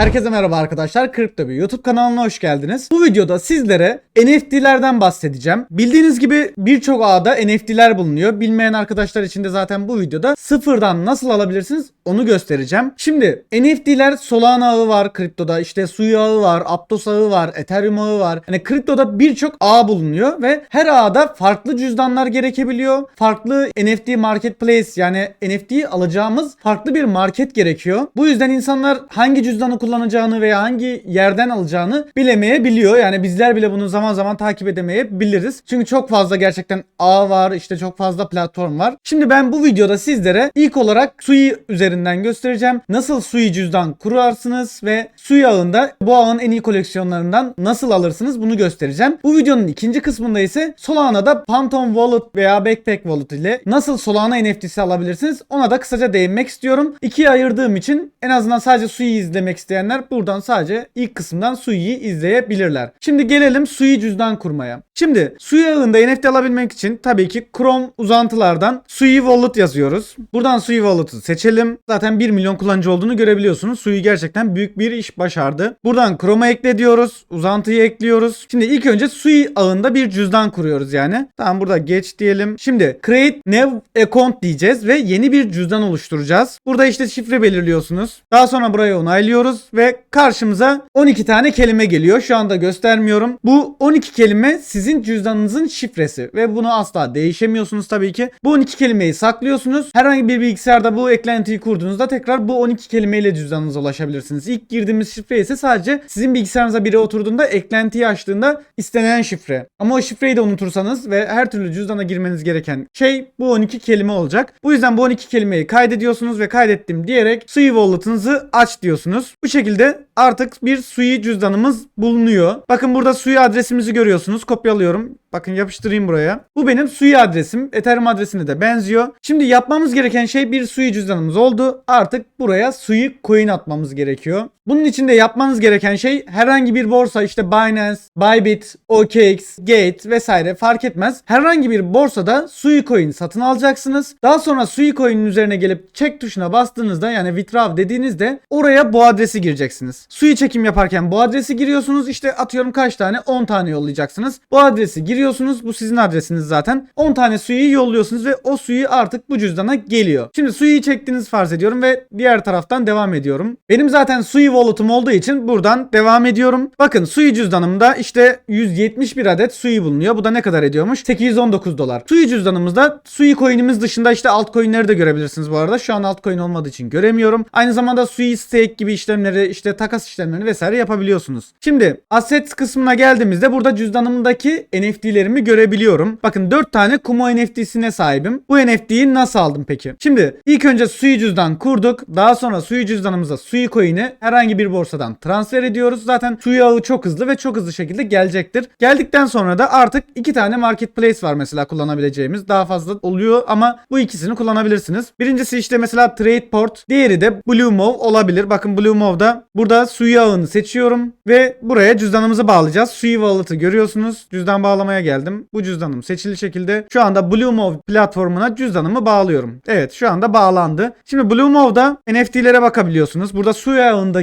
Herkese merhaba arkadaşlar. Kripto bir YouTube kanalına hoş geldiniz. Bu videoda sizlere NFT'lerden bahsedeceğim. Bildiğiniz gibi birçok ağda NFT'ler bulunuyor. Bilmeyen arkadaşlar için de zaten bu videoda sıfırdan nasıl alabilirsiniz onu göstereceğim. Şimdi NFT'ler Solana ağı var kriptoda. işte Sui ağı var, Aptos ağı var, Ethereum ağı var. Hani kriptoda birçok ağ bulunuyor ve her ağda farklı cüzdanlar gerekebiliyor. Farklı NFT marketplace yani NFT'yi alacağımız farklı bir market gerekiyor. Bu yüzden insanlar hangi cüzdanı kullanacağını veya hangi yerden alacağını bilemeyebiliyor. Yani bizler bile bunu zaman zaman takip edemeyebiliriz. Çünkü çok fazla gerçekten ağ var, işte çok fazla platform var. Şimdi ben bu videoda sizlere ilk olarak Sui üzerinden göstereceğim. Nasıl Sui cüzdan kurarsınız ve Sui ağında bu ağın en iyi koleksiyonlarından nasıl alırsınız bunu göstereceğim. Bu videonun ikinci kısmında ise Solana'da Phantom Wallet veya Backpack Wallet ile nasıl Solana NFT'si alabilirsiniz ona da kısaca değinmek istiyorum. İkiye ayırdığım için en azından sadece Sui'yi izlemek isteyenler buradan sadece ilk kısımdan Sui'yi izleyebilirler. Şimdi gelelim Sui cüzdan kurmaya. Şimdi Sui ağında NFT alabilmek için tabii ki Chrome uzantılardan Sui Wallet yazıyoruz. Buradan Sui Wallet'ı seçelim. Zaten 1 milyon kullanıcı olduğunu görebiliyorsunuz. Sui gerçekten büyük bir iş başardı. Buradan Chrome'a ekle diyoruz. Uzantıyı ekliyoruz. Şimdi ilk önce Sui ağında bir cüzdan kuruyoruz yani. Tamam burada geç diyelim. Şimdi create new account diyeceğiz ve yeni bir cüzdan oluşturacağız. Burada işte şifre belirliyorsunuz. Daha sonra burayı onaylıyoruz ve karşımıza 12 tane kelime geliyor. Şu anda göstermiyorum. Bu 12 kelime sizin cüzdanınızın şifresi ve bunu asla değişemiyorsunuz tabii ki. Bu 12 kelimeyi saklıyorsunuz. Herhangi bir bilgisayarda bu eklentiyi kurduğunuzda tekrar bu 12 kelimeyle cüzdanınıza ulaşabilirsiniz. İlk girdiğimiz şifre ise sadece sizin bilgisayarınıza biri oturduğunda eklentiyi açtığında istenen şifre. Ama o şifreyi de unutursanız ve her türlü cüzdana girmeniz gereken şey bu 12 kelime olacak. Bu yüzden bu 12 kelimeyi kaydediyorsunuz ve kaydettim diyerek Sui Wallet'ınızı aç diyorsunuz. Bu şekilde artık bir Sui cüzdanımız bulunuyor. Bakın burada Sui adresimizi görüyorsunuz. Kopyalıyorum. Bakın yapıştırayım buraya. Bu benim Sui adresim. Ethereum adresine de benziyor. Şimdi yapmamız gereken şey bir Sui cüzdanımız oldu. Artık buraya Sui coin atmamız gerekiyor. Bunun için de yapmanız gereken şey herhangi bir borsa işte Binance, Bybit, OKX, Gate vesaire fark etmez. Herhangi bir borsada Sui coin satın alacaksınız. Daha sonra Sui coin'in üzerine gelip çek tuşuna bastığınızda yani withdraw dediğinizde oraya bu adresi gireceksiniz. Sui çekim yaparken bu adresi giriyorsunuz. İşte atıyorum kaç tane? 10 tane yollayacaksınız. Bu adresi giriyorsunuz. Bu sizin adresiniz zaten. 10 tane Sui'yi yolluyorsunuz ve o Sui artık bu cüzdana geliyor. Şimdi Sui'yi çektiğinizi farz ediyorum ve diğer taraftan devam ediyorum. Benim zaten Sui wallet'ım olduğu için buradan devam ediyorum. Bakın Sui cüzdanımda işte 171 adet Sui bulunuyor. Bu da ne kadar ediyormuş? 819 dolar. Sui cüzdanımızda Sui coin'imiz dışında işte altcoin'leri de görebilirsiniz bu arada. Şu an altcoin olmadığı için göremiyorum. Aynı zamanda Sui stake gibi işlemleri işte takas işlemlerini vesaire yapabiliyorsunuz. Şimdi assets kısmına geldiğimizde burada cüzdanımdaki NFT'lerimi görebiliyorum. Bakın 4 tane Kumo NFT'sine sahibim. Bu NFT'yi nasıl aldım peki? Şimdi ilk önce Sui cüzdan kurduk. Daha sonra Sui cüzdanımıza Sui coin'i herhangi bir borsadan transfer ediyoruz. Zaten Sui ağı çok hızlı ve çok hızlı şekilde gelecektir. Geldikten sonra da artık iki tane marketplace var mesela kullanabileceğimiz. Daha fazla oluyor ama bu ikisini kullanabilirsiniz. Birincisi işte mesela Tradeport. Diğeri de Bluemove olabilir. Bakın Bluemove'da burada Sui ağını seçiyorum ve buraya cüzdanımızı bağlayacağız. Sui Wallet'ı görüyorsunuz. Cüzdan bağlamaya geldim. Bu cüzdanım seçili şekilde şu anda Bluemove platformuna cüzdanımı bağlıyorum. Evet şu anda bağlandı. Şimdi Bluemove'da NFT'lere bakabiliyorsunuz. Burada Sui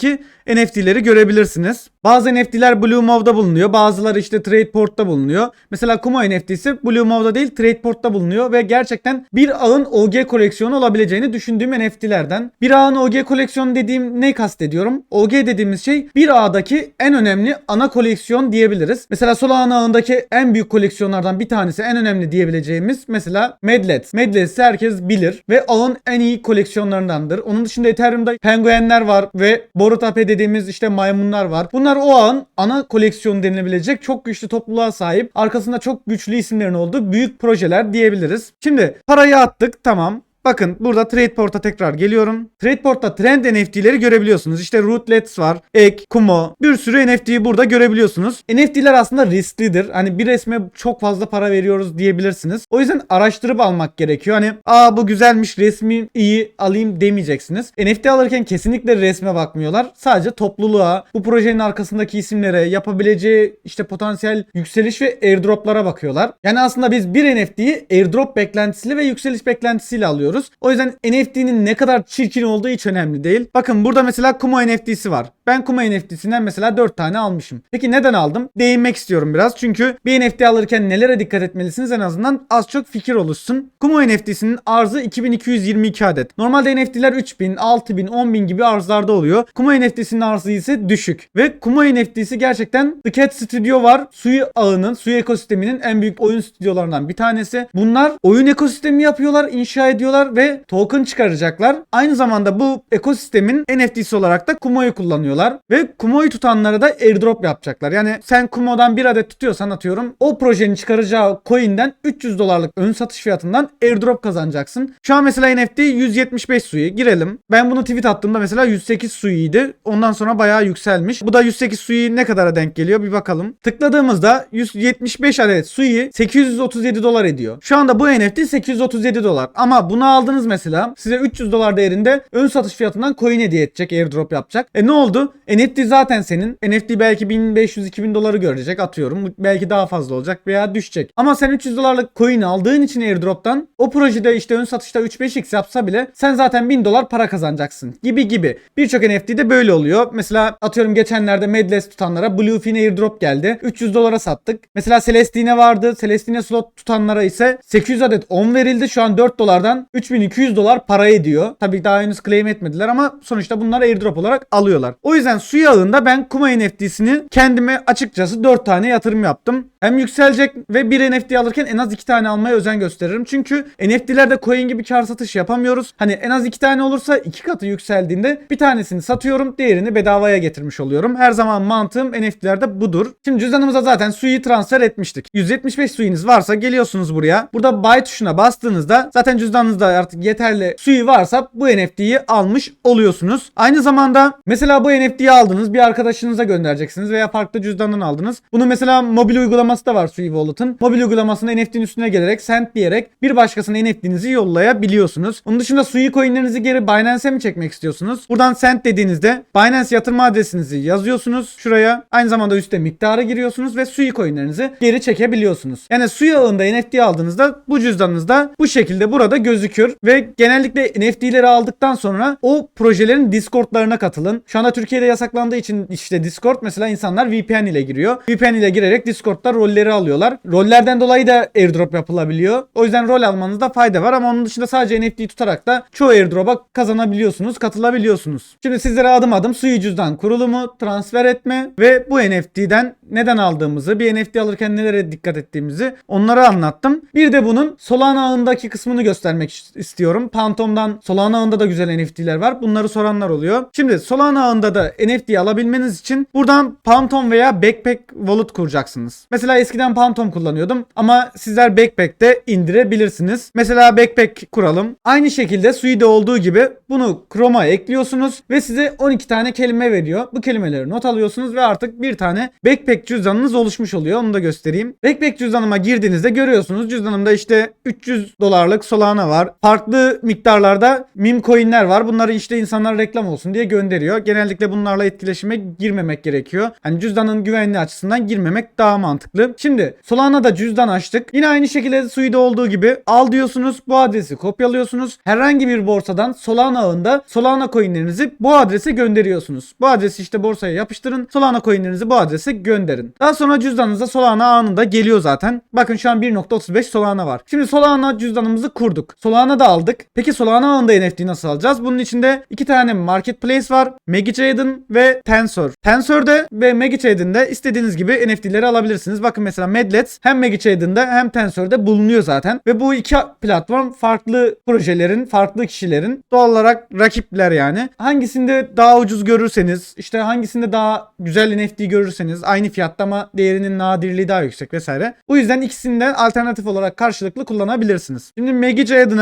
ağındaki NFT'leri görebilirsiniz. Bazı NFT'ler Bluemove'da bulunuyor. Bazıları işte Tradeport'ta bulunuyor. Mesela Kumo NFT'si Bluemove'da değil Tradeport'ta bulunuyor ve gerçekten bir ağın OG koleksiyonu olabileceğini düşündüğüm NFT'lerden. Bir ağın OG koleksiyonu dediğim ne kastediyorum? OG dediğimiz şey bir ağdaki en önemli ana koleksiyon diyebiliriz. Mesela Solana ağındaki en büyük koleksiyonlardan bir tanesi en önemli diyebileceğimiz mesela Medlet. Medlet'i herkes bilir ve ağın en iyi koleksiyonlarındandır. Onun dışında Ethereum'da penguenler var ve Borutape dediğimiz işte maymunlar var. Bunlar o ağın ana koleksiyonu denilebilecek çok güçlü topluluğa sahip. Arkasında çok güçlü isimlerin olduğu büyük projeler diyebiliriz. Şimdi parayı attık tamam. Bakın burada Tradeport'a tekrar geliyorum. Tradeport'ta trend NFT'leri görebiliyorsunuz. İşte Rootlets var, Ek, Kumo. Bir sürü NFT'yi burada görebiliyorsunuz. NFT'ler aslında risklidir. Hani bir resme çok fazla para veriyoruz diyebilirsiniz. O yüzden araştırıp almak gerekiyor. Hani aa bu güzelmiş resmi iyi alayım demeyeceksiniz. NFT alırken kesinlikle resme bakmıyorlar. Sadece topluluğa, bu projenin arkasındaki isimlere, yapabileceği işte potansiyel yükseliş ve airdroplara bakıyorlar. Yani aslında biz bir NFT'yi airdrop beklentisiyle ve yükseliş beklentisiyle alıyoruz. Alıyoruz. O yüzden NFT'nin ne kadar çirkin olduğu hiç önemli değil. Bakın burada mesela Kumo NFT'si var. Ben Kumo NFT'sinden mesela 4 tane almışım. Peki neden aldım? Değinmek istiyorum biraz. Çünkü bir NFT alırken nelere dikkat etmelisiniz en azından az çok fikir oluşsun. Kumo NFT'sinin arzı 2222 adet. Normalde NFT'ler 3000, 6000, 10000 gibi arzlarda oluyor. Kumo NFT'sinin arzı ise düşük. Ve Kumo NFT'si gerçekten The Cat Studio var. Suyu ağının, suyu ekosisteminin en büyük oyun stüdyolarından bir tanesi. Bunlar oyun ekosistemi yapıyorlar, inşa ediyorlar ve token çıkaracaklar. Aynı zamanda bu ekosistemin NFT'si olarak da Kumo'yu kullanıyorlar. Ve Kumo'yu tutanlara da airdrop yapacaklar. Yani sen Kumo'dan bir adet tutuyorsan atıyorum o projenin çıkaracağı coin'den 300 dolarlık ön satış fiyatından airdrop kazanacaksın. Şu an mesela NFT 175 suyu girelim. Ben bunu tweet attığımda mesela 108 suyuydu. Ondan sonra bayağı yükselmiş. Bu da 108 suyu ne kadara denk geliyor bir bakalım. Tıkladığımızda 175 adet suyu 837 dolar ediyor. Şu anda bu NFT 837 dolar. Ama bunu aldınız mesela size 300 dolar değerinde ön satış fiyatından coin hediye edecek, airdrop yapacak. E ne oldu? NFT zaten senin. NFT belki 1500-2000 doları görecek atıyorum. Belki daha fazla olacak veya düşecek. Ama sen 300 dolarlık coin aldığın için airdrop'tan o projede işte ön satışta 3-5x yapsa bile sen zaten 1000 dolar para kazanacaksın gibi gibi. Birçok NFT'de böyle oluyor. Mesela atıyorum geçenlerde Medless tutanlara Bluefin airdrop geldi. 300 dolara sattık. Mesela Celestine vardı. Celestine slot tutanlara ise 800 adet 10 verildi. Şu an 4 dolardan 3200 dolar para ediyor. Tabii daha henüz claim etmediler ama sonuçta bunlar airdrop olarak alıyorlar. O yüzden su yağında ben Kuma NFT'sini kendime açıkçası 4 tane yatırım yaptım. Hem yükselecek ve bir NFT alırken en az 2 tane almaya özen gösteririm. Çünkü NFT'lerde coin gibi kar satış yapamıyoruz. Hani en az 2 tane olursa 2 katı yükseldiğinde bir tanesini satıyorum, diğerini bedavaya getirmiş oluyorum. Her zaman mantığım NFT'lerde budur. Şimdi cüzdanımıza zaten suyu transfer etmiştik. 175 suyunuz varsa geliyorsunuz buraya. Burada buy tuşuna bastığınızda zaten cüzdanınızda artık yeterli suyu varsa bu NFT'yi almış oluyorsunuz. Aynı zamanda mesela bu NFT'yi aldınız bir arkadaşınıza göndereceksiniz veya farklı cüzdandan aldınız. Bunu mesela mobil uygulaması da var Sui Wallet'ın. Mobil uygulamasında NFT'nin üstüne gelerek send diyerek bir başkasına NFT'nizi yollayabiliyorsunuz. Onun dışında Sui coinlerinizi geri Binance'e mi çekmek istiyorsunuz? Buradan send dediğinizde Binance yatırma adresinizi yazıyorsunuz şuraya. Aynı zamanda üstte miktarı giriyorsunuz ve Sui coinlerinizi geri çekebiliyorsunuz. Yani Sui ağında NFT aldığınızda bu cüzdanınızda bu şekilde burada gözükür ve genellikle NFT'leri aldıktan sonra o projelerin Discord'larına katılın. Şu anda Türkiye'de yasaklandığı için işte Discord mesela insanlar VPN ile giriyor. VPN ile girerek Discord'da rolleri alıyorlar. Rollerden dolayı da airdrop yapılabiliyor. O yüzden rol almanızda fayda var ama onun dışında sadece NFT'yi tutarak da çoğu airdrop'a kazanabiliyorsunuz, katılabiliyorsunuz. Şimdi sizlere adım adım suyu cüzdan kurulumu, transfer etme ve bu NFT'den neden aldığımızı, bir NFT alırken nelere dikkat ettiğimizi onları anlattım. Bir de bunun Solana ağındaki kısmını göstermek istiyorum. Phantom'dan Solana ağında da güzel NFT'ler var. Bunları soranlar oluyor. Şimdi Solana ağında da NFT alabilmeniz için buradan Phantom veya Backpack Wallet kuracaksınız. Mesela eskiden Phantom kullanıyordum ama sizler Backpack'te indirebilirsiniz. Mesela Backpack kuralım. Aynı şekilde Sui'de olduğu gibi bunu Chrome'a ekliyorsunuz ve size 12 tane kelime veriyor. Bu kelimeleri not alıyorsunuz ve artık bir tane Backpack cüzdanınız oluşmuş oluyor. Onu da göstereyim. Backpack cüzdanıma girdiğinizde görüyorsunuz. Cüzdanımda işte 300 dolarlık Solana var. Farklı miktarlarda meme coinler var. Bunları işte insanlar reklam olsun diye gönderiyor. Genellikle bunlarla etkileşime girmemek gerekiyor. Hani cüzdanın güvenliği açısından girmemek daha mantıklı. Şimdi Solana'da cüzdan açtık. Yine aynı şekilde Sui'de olduğu gibi al diyorsunuz. Bu adresi kopyalıyorsunuz. Herhangi bir borsadan Solana ağında Solana coinlerinizi bu adrese gönderiyorsunuz. Bu adresi işte borsaya yapıştırın. Solana coinlerinizi bu adrese gönderin. Daha sonra cüzdanınıza Solana anında geliyor zaten. Bakın şu an 1.35 Solana var. Şimdi Solana cüzdanımızı kurduk. Solana da aldık. Peki Solana ağında NFT nasıl alacağız? Bunun içinde iki tane marketplace var. MagiTrade'in ve Tensor. Tensor'da ve MagiTrade'in istediğiniz gibi NFT'leri alabilirsiniz. Bakın mesela Medlets hem MagiTrade'in hem Tensor'da bulunuyor zaten. Ve bu iki platform farklı projelerin, farklı kişilerin doğal olarak rakipler yani. Hangisinde daha ucuz görürseniz, işte hangisinde daha güzel NFT görürseniz aynı fiyatta ama değerinin nadirliği daha yüksek vesaire. Bu yüzden ikisinden alternatif olarak karşılıklı kullanabilirsiniz. Şimdi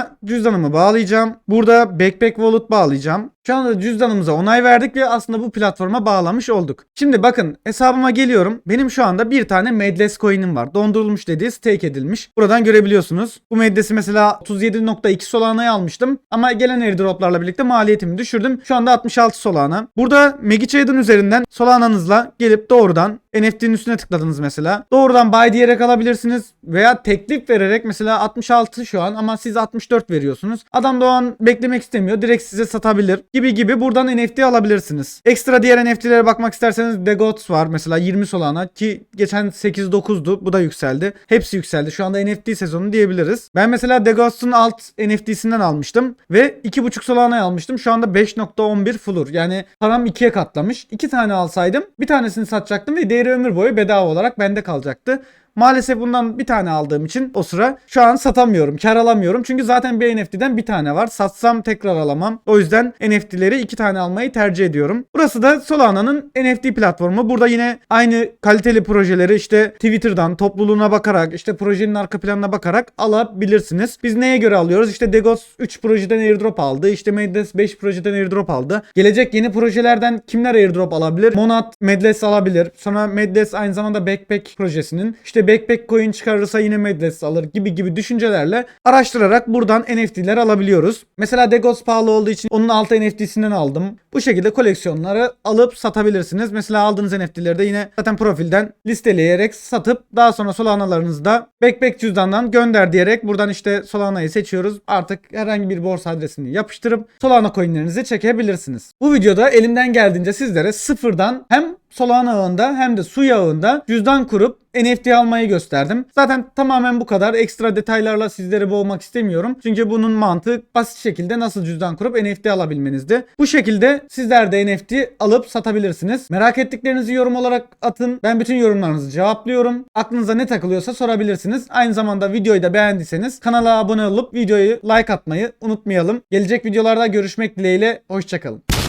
MagiTrade'ına cüzdanımı bağlayacağım. Burada Backpack Wallet bağlayacağım. Şu anda cüzdanımıza onay verdik ve aslında bu platforma bağlamış olduk. Şimdi bakın hesabıma geliyorum. Benim şu anda bir tane Medles coin'im var. Dondurulmuş dediği stake edilmiş. Buradan görebiliyorsunuz. Bu Medles'i mesela 37.2 Solana'ya almıştım. Ama gelen airdroplarla birlikte maliyetimi düşürdüm. Şu anda 66 Solana. Burada Magitrade'ın üzerinden Solana'nızla gelip doğrudan NFT'nin üstüne tıkladınız mesela. Doğrudan buy diyerek alabilirsiniz veya teklif vererek mesela 66 şu an ama siz 64 veriyorsunuz. Adam da o an beklemek istemiyor. Direkt size satabilir gibi gibi buradan NFT alabilirsiniz. Ekstra diğer NFT'lere bakmak isterseniz The Gods var mesela 20 Solana ki geçen 8-9'du bu da yükseldi. Hepsi yükseldi. Şu anda NFT sezonu diyebiliriz. Ben mesela The Gods'un alt NFT'sinden almıştım ve 2.5 Solana'ya almıştım. Şu anda 5.11 Flur. Yani param ikiye katlamış. İki tane alsaydım bir tanesini satacaktım ve değeri ömür boyu bedava olarak bende kalacaktı. Maalesef bundan bir tane aldığım için o sıra şu an satamıyorum. Kar alamıyorum. Çünkü zaten bir NFT'den bir tane var. Satsam tekrar alamam. O yüzden NFT'leri iki tane almayı tercih ediyorum. Burası da Solana'nın NFT platformu. Burada yine aynı kaliteli projeleri işte Twitter'dan topluluğuna bakarak işte projenin arka planına bakarak alabilirsiniz. Biz neye göre alıyoruz? İşte Degos 3 projeden airdrop aldı. İşte Medles 5 projeden airdrop aldı. Gelecek yeni projelerden kimler airdrop alabilir? Monat Medles alabilir. Sonra Medles aynı zamanda Backpack projesinin işte Backpack coin çıkarırsa yine Medles alır gibi gibi düşüncelerle araştırarak buradan NFT'ler alabiliyoruz. Mesela Degos pahalı olduğu için onun altı NFT'sinden aldım. Bu şekilde koleksiyonları alıp satabilirsiniz. Mesela aldığınız NFT'leri de yine zaten profilden listeleyerek satıp daha sonra Solana'larınızı da Backpack cüzdandan gönder diyerek buradan işte Solana'yı seçiyoruz. Artık herhangi bir borsa adresini yapıştırıp Solana coinlerinizi çekebilirsiniz. Bu videoda elimden geldiğince sizlere sıfırdan hem Solana ağında hem de su ağında cüzdan kurup NFT almayı gösterdim. Zaten tamamen bu kadar. Ekstra detaylarla sizleri boğmak istemiyorum. Çünkü bunun mantığı basit şekilde nasıl cüzdan kurup NFT alabilmenizdi. Bu şekilde sizler de NFT alıp satabilirsiniz. Merak ettiklerinizi yorum olarak atın. Ben bütün yorumlarınızı cevaplıyorum. Aklınıza ne takılıyorsa sorabilirsiniz. Aynı zamanda videoyu da beğendiyseniz kanala abone olup videoyu like atmayı unutmayalım. Gelecek videolarda görüşmek dileğiyle. Hoşçakalın.